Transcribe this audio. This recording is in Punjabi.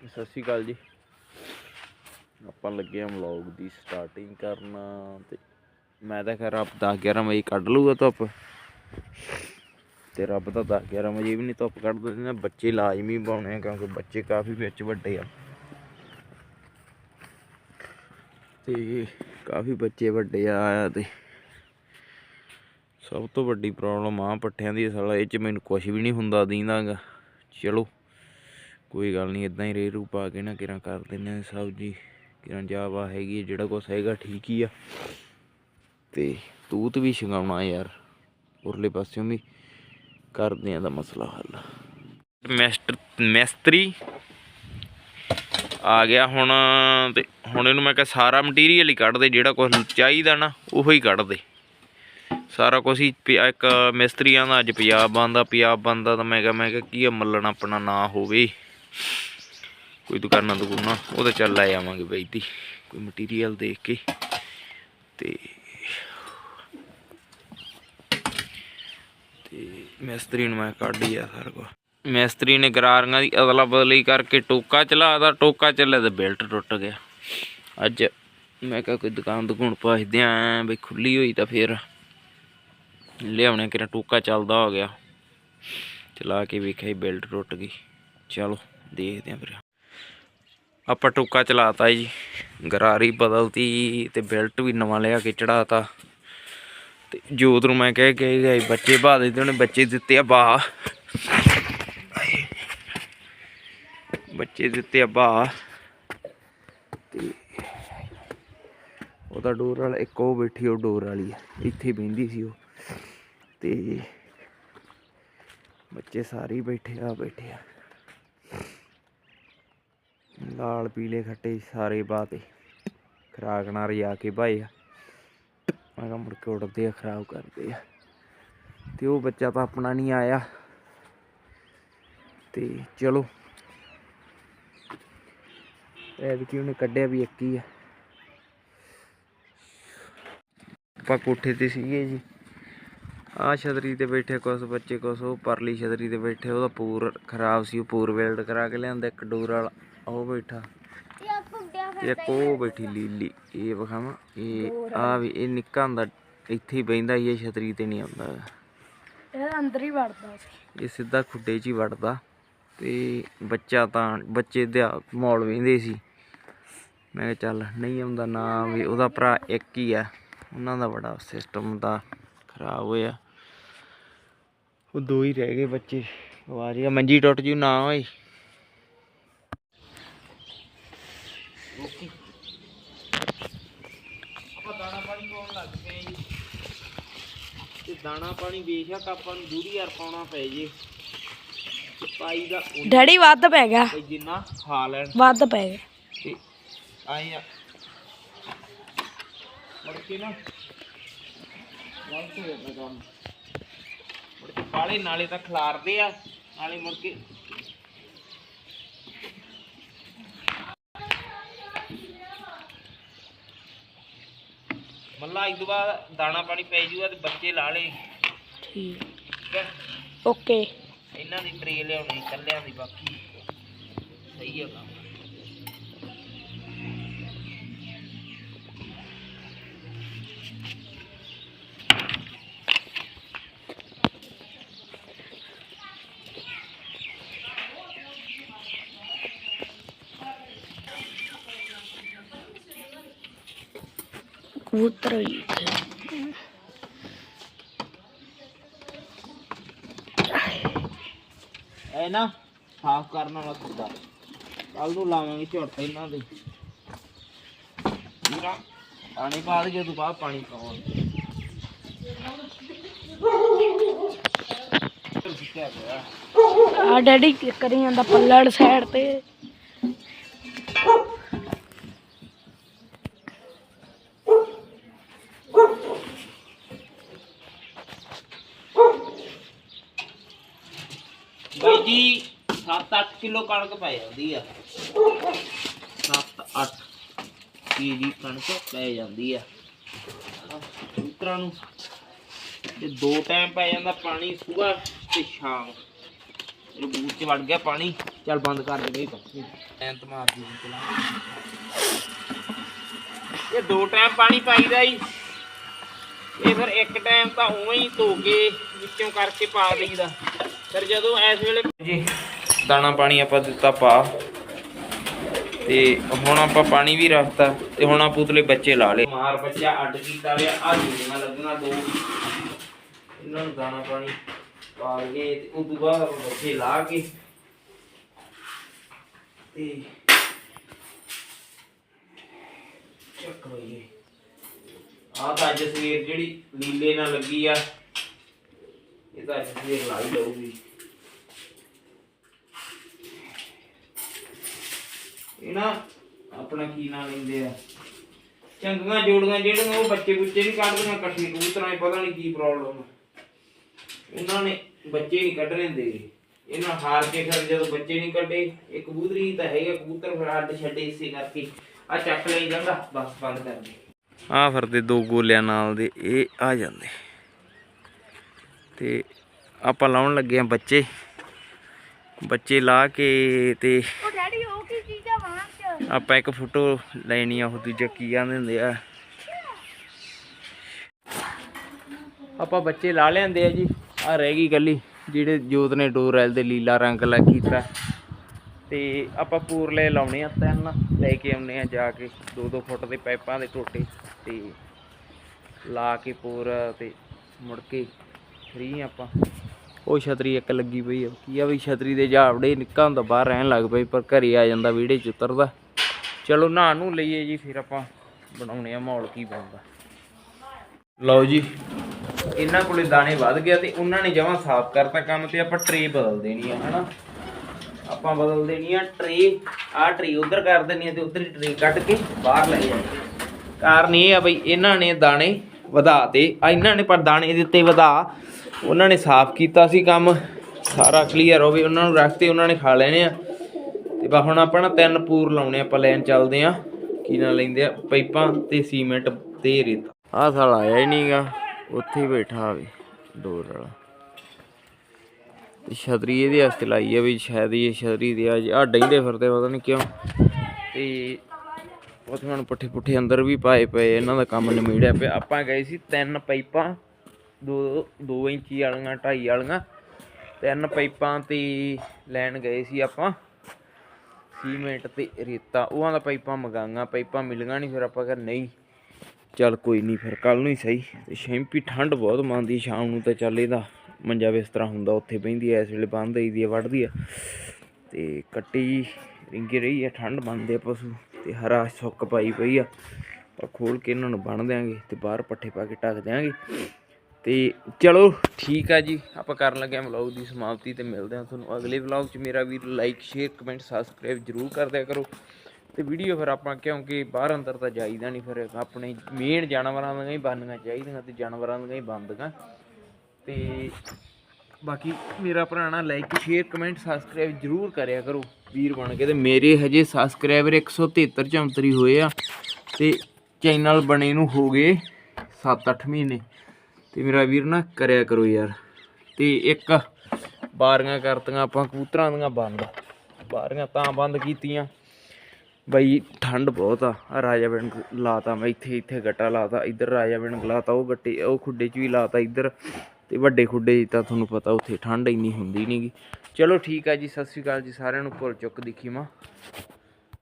ਸਤਿ ਸ਼੍ਰੀ ਅਕਾਲ ਜੀ। ਆਪਾਂ ਲੱਗੇ ਹਾਂ ਵਲੌਗ ਦੀ ਸਟਾਰਟਿੰਗ ਕਰਨਾ ਤੇ ਮੈਂ ਤਾਂ ਖੈਰ ਆਪ 10 11 ਵਜੇ ਕੱਢ ਲੂਗਾ ਧੁੱਪ। ਤੇ ਰੱਬ ਤਾਂ 10 11 ਵਜੇ ਵੀ ਨਹੀਂ ਧੁੱਪ ਕੱਢ ਦਿੰਦੇ ਨੇ ਬੱਚੇ ਲਾਜ਼ਮੀ ਪਾਉਣੇ ਆ ਕਿਉਂਕਿ ਬੱਚੇ ਕਾਫੀ ਵਿੱਚ ਵੱਡੇ ਆ। ਤੇ ਕਾਫੀ ਬੱਚੇ ਵੱਡੇ ਆ ਤੇ ਸਭ ਤੋਂ ਵੱਡੀ ਪ੍ਰੋਬਲਮ ਆ ਪੱਠਿਆਂ ਦੀ ਸਾਲਾ, ਇਹ ਚ ਮੈਨੂੰ ਕੁਝ ਵੀ ਨਹੀਂ ਹੁੰਦਾ ਦੀਂਦਾਗਾ। ਚਲੋ। ਕੋਈ ਗੱਲ ਨਹੀਂ ਇਦਾਂ ਹੀ ਰੇ ਰੂ ਪਾ ਕੇ ਨਾ ਕਿਰਾਂ ਕਰ ਦਿੰਦੇ ਆ ਜੀ। ਕਿਰਾਂ ਜਾਵਾ ਹੈਗੀ ਆ, ਜਿਹੜਾ ਕੁਛ ਹੈਗਾ ਠੀਕ ਹੀ ਆ। ਤੇ ਤੂਤ ਵੀ ਛਗਾਉਣਾ ਯਾਰ ਉਰਲੇ ਪਾਸਿਓਂ ਵੀ ਕਰਦੇ ਆ ਦਾ ਮਸਲਾ ਹੱਲ। ਮੈਸਟਰ ਮੈਸਤਰੀ ਆ ਗਿਆ ਹੁਣ ਤੇ ਹੁਣ ਇਹਨੂੰ ਮੈਂ ਕਿਹਾ ਸਾਰਾ ਮਟੀਰੀਅਲ ਹੀ ਕੱਢ ਦੇ ਜਿਹੜਾ ਕੁਝ ਚਾਹੀਦਾ ਨਾ ਉਹੋ ਹੀ ਕੱਢ ਦੇ। ਸਾਰਾ ਕੁਝ ਹੀ ਇੱਕ ਮਿਸਤਰੀਆਂ ਦਾ ਅੱਜ ਪੰਜਾਬ ਬੰਦਾ ਪੰਜਾਬ ਬੰਦਾ ਤਾਂ ਮੈਂ ਕਿਹਾ ਮੈਂ ਕਿਹਾ ਕੀ ਆ ਮੱਲਣ ਆਪਣਾ ਨਾ ਹੋਵੇ। ਕੋਈ ਦੁਕਾਨਾਂ ਦੁਕਾਨਾਂ, ਉਹ ਤਾਂ ਚੱਲ ਲੈ ਆਵਾਂਗੇ ਬਈ ਦੀ ਕੋਈ ਮਟੀਰੀਅਲ ਦੇਖ ਕੇ ਤੇ ਤੇ ਮਿਸਤਰੀ ਨੂੰ ਮੈਂ ਕੱਢ ਲਿਆ ਸਾਰਾ ਕੁਛ। ਮਿਸਤਰੀ ਨੇ ਗਰਾਰੀਆਂ ਦੀ ਅਦਲਾ ਬਦਲੀ ਕਰਕੇ ਟੋਕਾ ਚਲਾਦਾ ਟੋਕਾ ਚੱਲਿਆ ਤੇ ਬੈਲਟ ਟੁੱਟ ਗਿਆ। ਅੱਜ ਮੈਂ ਕਿਹਾ ਕੋਈ ਦੁਕਾਨ ਦੁਕਾਨ ਪੁੱਛਦੇ ਆਂ ਬਈ ਖੁੱਲੀ ਹੋਈ ਤਾਂ ਫੇਰ ਲਿਆਉਣੇ ਕਿਰਾ ਟੋਕਾ ਚੱਲਦਾ ਹੋ ਗਿਆ। ਚਲਾ ਕੇ ਵੇਖਿਆ ਹੀ ਬੈਲਟ ਟੁੱਟ ਗਈ। ਚਲੋ। ਦੇਖਦੇ ਆਂ ਫਿਰ। ਆਪਾਂ ਟੋਕਾ ਚਲਾਤਾ ਜੀ, ਗਰਾਰੀ ਬਦਲਤੀ ਤੇ ਬੈਲਟ ਵੀ ਨਵਾਂ ਲਿਆ ਕੇ ਚੜਾਤਾ। ਤੇ ਜੋਤ ਨੂੰ ਮੈਂ ਕਹਿ ਕੇ ਗਏ ਬੱਚੇ ਬਾ ਦੇ ਉਹਨੇ ਬੱਚੇ ਦਿੱਤੇ ਆ ਬਾ। ਬੱਚੇ ਦਿੱਤੇ ਆ ਬਾ। ਤੇ ਉਹਦਾ ਡੋਰ ਵਾਲਾ, ਇੱਕ ਉਹ ਬੈਠੀ, ਉਹ ਡੋਰ ਵਾਲੀ ਆ, ਇੱਥੇ ਬਹਿੰਦੀ ਸੀ ਉਹ। ਤੇ ਬੱਚੇ ਸਾਰੇ ਬੈਠੇ, ਆ ਬੈਠੇ ਆ। ਲਾਲ ਪੀਲੇ ਖੱਟੇ ਸਾਰੇ ਬਾਤੇ ਖਰਾਕ ਨਾਲ ਰਜਾ ਕੇ ਭਾਏ ਆ। ਮੈਂ ਕਿਹਾ ਮੁੜ ਕੇ ਉੱਡਦੇ ਆ, ਖਰਾਬ ਕਰਦੇ ਆ। ਤੇ ਉਹ ਬੱਚਾ ਤਾਂ ਆਪਣਾ ਨਹੀਂ ਆਇਆ। ਤੇ ਚਲੋ। ਐਤਕੀ ਉਹਨੇ ਕੱਢਿਆ ਵੀ ਇੱਕ ਹੀ ਆ। ਆਪਾਂ ਕੋਠੇ ਤੇ ਸੀਗੇ ਜੀ। ਆ ਛਤਰੀ ਤੇ ਬੈਠੇ ਕੁਛ ਬੱਚੇ ਕੁਛ, ਉਹ ਪਰਲੀ ਛਤਰੀ ਤੇ ਬੈਠੇ, ਉਹਦਾ ਪੂਰ ਖਰਾਬ ਸੀ, ਉਹ ਪੂਰ ਵੈਲਡ ਕਰਾ ਕੇ ਲਿਆਂਦਾ ਇੱਕ ਡੋਰ ਵਾਲਾ। ਉਹ ਬੈਠਾ। ਇੱਕ ਉਹ ਬੈਠੀ ਲੀਲੀ ਇਹ ਵਿਖਾਵਾਂ ਇਹ ਆ ਵੀ ਇਹ ਨਿੱਕਾ ਹੁੰਦਾ ਇੱਥੇ ਹੀ ਬਹਿੰਦਾ ਸੀ, ਇਹ ਛਤਰੀ ਤੇ ਨਹੀਂ ਆਉਂਦਾ। ਇਹ ਅੰਦਰ ਹੀ ਵੜਦਾ ਸੀ। ਇਹ ਸਿੱਧਾ ਖੁੱਡੇ 'ਚ ਹੀ ਵੜਦਾ ਤੇ ਬੱਚਾ ਤਾਂ ਬੱਚੇ ਦੇ ਮੌਲ ਵੇਂਦੇ ਸੀ। ਮੈਂ ਕਿਹਾ ਚੱਲ ਨਹੀਂ ਆਉਂਦਾ ਨਾ ਵੀ ਉਹਦਾ ਭਰਾ ਇੱਕ ਹੀ ਆ। ਉਹਨਾਂ ਦਾ ਬੜਾ ਸਿਸਟਮ ਦਾ ਖਰਾਬ ਹੋਇਆ। ਉਹ ਦੋ ਹੀ ਰਹਿ ਗਏ ਬੱਚੇ। ਵਾਰੀਆ ਮੰਜੀ ਟੁੱਟ ਜੂ ਨਾ ਹੋਈ ਆਪਾਂ ਦਾਣਾ ਪਾਣੀ ਪਾਉਣ ਲੱਗ ਪਏ ਜੀ। ਤੇ ਦਾਣਾ ਪਾਣੀ ਬੇਸ਼ੱਕ ਆਪਾਂ ਨੂੰ ਦੂਰੀ ਯਾਰ ਪਾਉਣਾ ਪੈ ਜੇ। ਤੇ ਪਾਈ ਦਾ ਉਨਾ ਡੈਡੀ ਵੱਧ ਪੈ ਗਿਆ। ਜਿੰਨਾ ਖਾ ਲੈਣ। ਵੱਧ ਪੈ ਗਿਆ। ਤੇ ਆਏ ਆ। ਮੁੜ ਕੇ ਨਾ ਗਲਤ ਹੋ ਜਾਂਦਾ ਕੰਮ। ਮੁੜ ਕੇ ਕਾਲੇ ਨਾਲੇ ਤਾਂ ਖਿਲਾਰਦੇ ਆ। ਨਾਲੇ ਮੁੜ ਕੇ ਮੱਲਾ ਇਸ ਤੋਂ ਬਾਅਦ ਦਾਣਾ ਪਾਣੀ ਪੈ ਜੂਗਾ ਤੇ ਬੱਚੇ ਲਾ ਲੇ ਠੀਕ। ਹੈ? ਓਕੇ। ਇਹਨਾਂ ਦੀ ਟਰੇ ਲਿਆਉਣੀ ਇਕੱਲਿਆਂ ਦੀ ਬਾਕੀ ਸਹੀ ਹੈ ਕੰਮ। ਕਬੂਤਰ ਵੀ ਇਹ ਨਾ, ਸਾਫ਼ ਕਰਨ ਵਾਲਾ ਖੁੱਦਾ ਕੱਲ ਨੂੰ ਲਾਵਾਂਗੇ ਝੁੱਟ ਇਹਨਾਂ ਦੇ। ਵੀਰਾ ਪਾਣੀ ਪਾ ਦੇ, ਜਦੋਂ ਬਾਅਦ ਪਾਣੀ ਪਾਵਾਂਗੇ। ਆ ਡੈਡੀ ਕਰੀ ਜਾਂਦਾ ਪੱਲੜ ਸਾਈਡ ਤੇ ਬਾਈ ਜੀ 7-8 ਕਿਲੋ ਕਣਕ ਪੈ ਜਾਂਦੀ ਆ। 7-8 ਕੇਜੀ ਕਣਕ ਪੈ ਜਾਂਦੀ ਆ। ਕਬੂਤਰਾਂ ਨੂੰ ਤੇ ਦੋ ਟਾਈਮ ਪੈ ਜਾਂਦਾ ਪਾਣੀ ਸੁਬਹ ਤੇ ਸ਼ਾਮ ਇਹ ਬੂਟ ਚ ਵੜ ਗਿਆ ਪਾਣੀ ਚੱਲ ਬੰਦ ਕਰ ਦੇ ਬਈ ਐਂਤ ਮਾਰਦੀ ਚਲਾ ਇਹ ਦੋ ਟਾਈਮ ਪਾਣੀ ਪਾਈਦਾ ਜੀ। ਇਹ ਫਿਰ ਇੱਕ ਟਾਈਮ ਤਾਂ ਉਵੇਂ ਹੀ ਧੋ ਕੇ ਵਿੱਚੋਂ ਕਰਕੇ ਪਾ ਦਈਦਾ। ਫਿਰ ਜਦੋਂ ਇਸ ਵੇਲੇ ਜੀ ਦਾਣਾ ਪਾਣੀ ਆਪਾਂ ਦਿੱਤਾ ਪਾ। ਤੇ ਹੁਣ ਆਪਾਂ ਪਾਣੀ ਵੀ ਰੱਖਤਾ ਤੇ ਹੁਣ ਆਪਾਂ ਉਤਲੇ ਬੱਚੇ ਲਾ ਲਏ। ਮਾਰ ਬੱਚਾ ਅੱਡ ਕੀਤਾ ਲਿਆ ਆ ਜੀਆਂ ਲੱਗਣਾ ਦੋ ਇਹਨਾਂ ਨੂੰ ਦਾਣਾ ਪਾਣੀ ਪਾ ਕੇ ਤੇ ਉਸ ਬਾਅਦ ਬੱਚੇ ਲਾ ਕੇ। ਤੇ ਚੱਕ ਲਈਏ। ਆਹ ਤਾਂ ਅੱਜ ਸਵੇਰ ਜਿਹੜੀ ਨੀਲੇ ਨਾਲ ਲੱਗੀ ਆ, ਇਹ ਤਾਂ ਅੱਜ ਸਵੇਰ ਲਾ ਹੀ ਲਊਗੀ ਇਹ ਨਾ ਆਪਣਾ ਕੀ ਨਾਂ ਲੈਂਦੇ ਆ? ਚੰਗੀਆਂ ਜੋੜੀਆਂ ਜਿਹੜੀਆਂ ਉਹ ਬੱਚੇ ਬੁੱਚੇ ਨਹੀਂ ਕੱਢਦੀਆਂ ਇਕੱਠੇ ਕਬੂਤਰਾਂ ਦੀ ਪਤਾ ਨਹੀਂ ਕੀ ਪ੍ਰੋਬਲਮ ਇਹਨਾਂ ਨੇ ਬੱਚੇ ਨਹੀਂ ਕੱਢ ਲੈਂਦੇ ਇਹਨਾਂ ਹਾਰ ਕੇ ਫਿਰ ਜਦੋਂ ਬੱਚੇ ਨਹੀਂ ਕੱਢੇ, ਇਹ ਕਬੂਤਰੀ ਤਾਂ ਹੈਗਾ ਕਬੂਤਰ ਫਿਰ ਅੱਡ ਛੱਡੇ ਇਸੇ ਕਰਕੇ। ਆ ਚੱਕ ਲਈ ਜਾਂਦਾ, ਬਸ ਬੰਦ ਕਰ ਦੇ। ਆ ਫਿਰਦੇ ਦੋ ਗੋਲਿਆਂ ਨਾਲ ਦੇ, ਇਹ ਆ ਜਾਂਦੇ। ਤੇ ਆਪਾਂ ਲਾਉਣ ਲੱਗੇ ਆ ਬੱਚੇ। ਬੱਚੇ ਲਾ ਕੇ ਤੇ ਉਹ ਡੈਡੀ ਉਹ ਕੀ ਚੀਜ਼ ਆ ਵਾਂ ਚ ਆਪਾਂ ਇੱਕ ਫੋਟੋ ਲੈਣੀ ਆ, ਉਹ ਦੂਜਾ ਕੀ ਕਹਿੰਦੇ ਹੁੰਦੇ ਆ। ਆਪਾਂ ਬੱਚੇ ਲਾ ਲੈਂਦੇ ਆ ਜੀ। ਆ ਰਹਿ ਗਈ ਗੱਲੀ ਜਿਹੜੇ ਜੋਤ ਨੇ ਡੋਰੈਲ ਦੇ ਲੀਲਾ ਰੰਗ ਲਾ ਕੀਤਾ ਤੇ ਆਪਾਂ ਪੂਰਲੇ ਲਾਉਣੇ ਆ ਤਿੰਨ, ਲੈ ਕੇ ਆਉਣੇ ਆ ਜਾ ਕੇ। 2-2 ਫੁੱਟ ਦੇ ਪਾਈਪਾਂ ਦੇ ਟੋਟੇ ਤੇ ਲਾ ਕੇ ਪੂਰ ਤੇ ਮੁੜ ਕੇ ਫਰੀ ਆਪਾਂ। ਉਹ ਛਤਰੀ ਇੱਕ ਲੱਗੀ ਪਈ ਆ। ਕੀ ਆ ਵੀ ਛਤਰੀ ਦੇ ਜਾਵੜੇ ਨਿੱਕਾ ਹੁੰਦਾ, ਬਾਹਰ ਰਹਿਣ ਲੱਗ ਪਈ ਪਰ ਘਰੇ ਆ ਜਾਂਦਾ, ਵਿਹੜੇ ਚ ਉਤਰਦਾ। ਚਲੋ ਨਹਾ ਨੂੰ ਲਈਏ ਜੀ ਫਿਰ ਆਪਾਂ ਬਣਾਉਣੇ ਆ ਮਾਹੌਲ ਕੀ ਬਣਦਾ। ਲਓ ਜੀ ਇਹਨਾਂ ਕੋਲੇ ਦਾਣੇ ਵੱਧ ਗਿਆ ਤੇ ਉਹਨਾਂ ਨੇ ਜਮਾਂ ਸਾਫ਼ ਕਰਤਾ ਕੰਮ ਤੇ ਆਪਾਂ ਟਰੇ ਬਦਲ ਦੇਣੀ ਆ ਹਨਾ? ਆਪਾਂ ਬਦਲ ਦੇਣੀ ਆ ਟਰੇ ਆਹ ਟਰੇ ਉਧਰ ਕਰ ਦੇਣੀ ਆ ਤੇ ਉਧਰ ਹੀ ਟਰੇ ਕੱਢ ਕੇ ਬਾਹਰ ਲੈ ਜਾਣੀ ਕਾਰਨ ਇਹ ਆ ਬਈ ਇਹਨਾਂ ਨੇ ਦਾਣੇ ਵਧਾ ਤੇ ਆ ਇਹਨਾਂ ਨੇ ਪਰ ਦਾਣੇ ਦਿੱਤੇ ਵਧਾ ਉਹਨਾਂ ਨੇ ਸਾਫ਼ ਕੀਤਾ ਸੀ ਕੰਮ ਸਾਰਾ ਕਲੀਅਰ ਹੋਵੇ ਉਹਨਾਂ ਨੂੰ ਰੱਖਤੇ ਉਹਨਾਂ ਨੇ ਖਾ ਲੈਣੇ ਆ। ਤੇ ਬਾ, ਹੁਣ ਆਪਾਂ ਨਾ ਤਿੰਨ ਪੂਰ ਲਾਉਣੇ ਆਪਾਂ ਲੈਣ ਚੱਲਦੇ ਆ। ਕੀ ਨਾ ਲੈਂਦੇ ਆ? ਪਾਈਪਾਂ ਤੇ ਸੀਮੈਂਟ ਤੇ ਰੇਤਾ। ਆਹ ਸਾਲਾ ਆਇਆ ਹੀ ਨਹੀਂਗਾ ਉੱਥੇ ਹੀ ਬੈਠਾ ਆਵੇ ਡੋਰ ਵਾਲਾ। ਤੇ ਛਤਰੀ ਇਹਦੇ ਵਾਸਤੇ ਲਾਈ ਆ ਵੀ, ਸ਼ਾਇਦ ਇਹ ਛਤਰੀ ਦੇ ਆ ਆ ਡੈਂਦੇ ਫਿਰਦੇ, ਪਤਾ ਨਹੀਂ ਕਿਉਂ। ਤੇ ਉੱਥੇ ਹੁਣ ਪੱਠੇ ਪੁੱਠੇ ਅੰਦਰ ਵੀ ਪਾਏ ਪਏ ਇਹਨਾਂ ਦਾ ਕੰਮ ਨਿਮੇੜਿਆ ਪਿਆ। ਆਪਾਂ ਗਏ ਸੀ ਤਿੰਨ ਪਾਈਪਾਂ, ਦੋ 2 ਇੰਚੀ ਵਾਲੀਆਂ 2.5 ਵਾਲੀਆਂ। ਤਿੰਨ ਪਾਈਪਾਂ ਤੇ ਲੈਣ ਗਏ ਸੀ ਆਪਾਂ। ਸੀਮੈਂਟ ਤੇ ਰੇਤਾ, ਉਹਾਂ ਦਾ ਪਾਈਪਾਂ ਮੰਗਾਈਆਂ ਪਾਈਪਾਂ ਮਿਲੀਆਂ ਨਹੀਂ ਫਿਰ ਆਪਾਂ ਕਿਹਾ ਨਹੀਂ। ਚੱਲ ਕੋਈ ਨਹੀਂ ਫਿਰ ਕੱਲ ਨੂੰ ਹੀ ਸਹੀ। ਤੇ ਸ਼ੈਂਪੀ ਠੰਡ ਬਹੁਤ ਮੰਨਦੀ, ਸ਼ਾਮ ਨੂੰ ਤਾਂ ਚੱਲ ਇਹਦਾ ਮੰਜਾ ਬਿਸਤਰਾ ਹੁੰਦਾ, ਉੱਥੇ ਬਹਿੰਦੀ ਐ, ਇਸ ਵੇਲੇ ਬੰਦ ਦੀ ਆ ਵੱਢਦੀ ਆ ਤੇ ਕੱਟੀ ਰਿੰਗੀ ਰਹੀ ਆ ਠੰਡ ਬੰਦੇ ਪਸ਼ੂ, ਤੇ ਹਰਾ ਸੁੱਕ ਪਾਈ ਪਈ ਆ। ਪਰ ਖੋਲ ਕੇ ਇਹਨਾਂ ਨੂੰ ਬੰਨ ਦਿਆਂਗੇ ਤੇ ਬਾਹਰ ਪੱਠੇ ਪਾ ਕੇ ਢੱਕ ਦਿਆਂਗੇ। ਤੇ ਚਲੋ ਠੀਕ ਆ ਜੀ, ਆਪਾਂ ਕਰਨ ਲੱਗੇ ਹਾਂ ਵਲੌਗ ਦੀ ਸਮਾਪਤੀ ਤੇ ਮਿਲਦੇ ਹਾਂ ਤੁਹਾਨੂੰ ਅਗਲੇ ਵਲੌਗ 'ਚ। ਮੇਰਾ ਵੀਰ ਲਾਈਕ ਸ਼ੇਅਰ ਕਮੈਂਟ ਸਬਸਕ੍ਰਾਈਬ ਜਰੂਰ ਕਰ ਦਿਆ ਕਰੋ। ਤੇ ਵੀਡੀਓ ਫਿਰ ਆਪਾਂ ਕਿਉਂਕਿ ਬਾਹਰ ਅੰਦਰ ਤਾਂ ਜਾਈਦਾ ਨਹੀਂ ਫਿਰ, ਆਪਣੇ ਮੇਨ ਜਾਨਵਰਾਂ ਦੀਆਂ ਹੀ ਬਣਨੀਆਂ ਚਾਹੀਦੀਆਂ ਤੇ ਜਾਨਵਰਾਂ ਦੀਆਂ ਹੀ ਬਣਦੀਆਂ। ਤੇ ਬਾਕੀ ਮੇਰਾ ਭਰਾਣਾ ਲਾਈਕ ਸ਼ੇਅਰ ਕਮੈਂਟ ਸਬਸਕ੍ਰਾਈਬ ਜਰੂਰ ਕਰਿਆ ਕਰੋ। ਵੀਰ ਬਣ ਕੇ ਤੇ ਮੇਰੇ ਹਜੇ ਸਬਸਕ੍ਰਾਈਬਰ 173 ਚੌਂਤਰੀ ਹੋਏ ਆ ਤੇ ਚੈਨਲ ਬਣੇ ਨੂੰ ਹੋ ਗਏ 7-8 ਮਹੀਨੇ। ਤੇ ਮੇਰਾ ਵੀਰ ਨਾ ਕਰਿਆ ਕਰੋ ਯਾਰ। ਤੇ ਇੱਕ ਬਾਰੀਆਂ ਕਰਤੀਆਂ ਆਪਾਂ ਕਬੂਤਰਾਂ ਦੀਆਂ ਬੰਦ। ਬਾਰੀਆਂ ਤਾਂ ਬੰਦ ਕੀਤੀਆਂ। ਬਈ ਠੰਡ ਬਹੁਤ ਆ। ਆਹ ਰਾਜਾ ਬਿੰਨ ਲਾਤਾ ਮੈਂ ਇੱਥੇ ਇੱਥੇ ਗੱਟਾ ਲਾਤਾ। ਇੱਧਰ ਰਾਜਾ ਬਿੰਨ ਲਾਤਾ, ਉਹ ਗੱਟੇ, ਉਹ ਖੁੱਡੇ 'ਚ ਵੀ ਲਾਤਾ ਇੱਧਰ। ਤੇ ਵੱਡੇ ਖੁੱਡੇ 'ਚ ਤਾਂ ਤੁਹਾਨੂੰ ਪਤਾ ਉੱਥੇ ਠੰਡ ਇੰਨੀ ਹੁੰਦੀ ਨਹੀਂਗੀ ਚਲੋ ਠੀਕ ਆ ਜੀ, ਸਤਿ ਸ਼੍ਰੀ ਅਕਾਲ ਜੀ ਸਾਰਿਆਂ ਨੂੰ। ਭੁੱਲ ਚੁੱਕ ਦਿਖੀ ਮਾਂ।